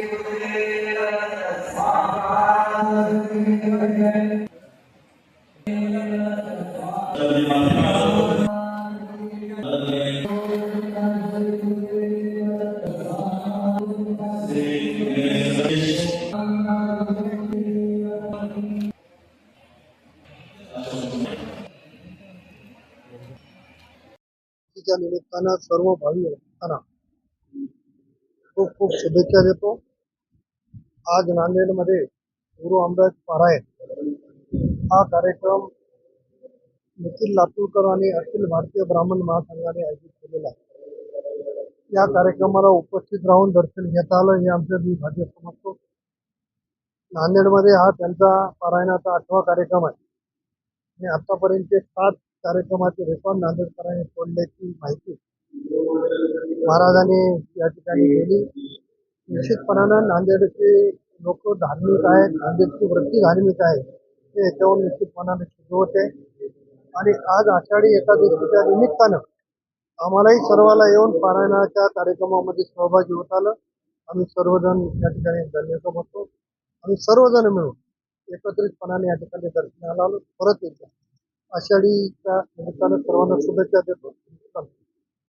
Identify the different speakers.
Speaker 1: तिच्या निमित्तानं सर्व भावी खूप खूप शुभेच्छा देतो आज नांदेडमध्ये गुरु अमृत पारायण हा कार्यक्रम निखिल लातूरकर आणि अखिल भारतीय ब्राह्मण महासंघाने आयोजित केलेला आहे. या कार्यक्रमाला उपस्थित राहून दर्शन घेता आलं हे आमचं मी भाग्य समजतो. नांदेडमध्ये हा त्यांचा पारायणाचा आठवा कार्यक्रम आहे. आणि आतापर्यंतचे सात कार्यक्रमाचे रेकॉर्ड नांदेडकरांनी तोडल्याची माहिती महाराजांनी या ठिकाणी दिली. निश्चितपणानं नांदेडचे लोक धार्मिक आहेत नांदेडची वृत्ती धार्मिक आहे हे याच्यावर निश्चितपणाने सिद्ध होते. आणि आज आषाढी एकादशीच्या निमित्तानं आम्हालाही सर्वाला येऊन पारायणाच्या कार्यक्रमामध्ये सहभागी होत आलं. आम्ही सर्वजण या ठिकाणी धन्य होतो आम्ही सर्वजण मिळून एकत्रितपणाने या ठिकाणी दर्शनाला आलो. परत येतो आषाढीच्या निमित्तानं सर्वांना शुभेच्छा देतो.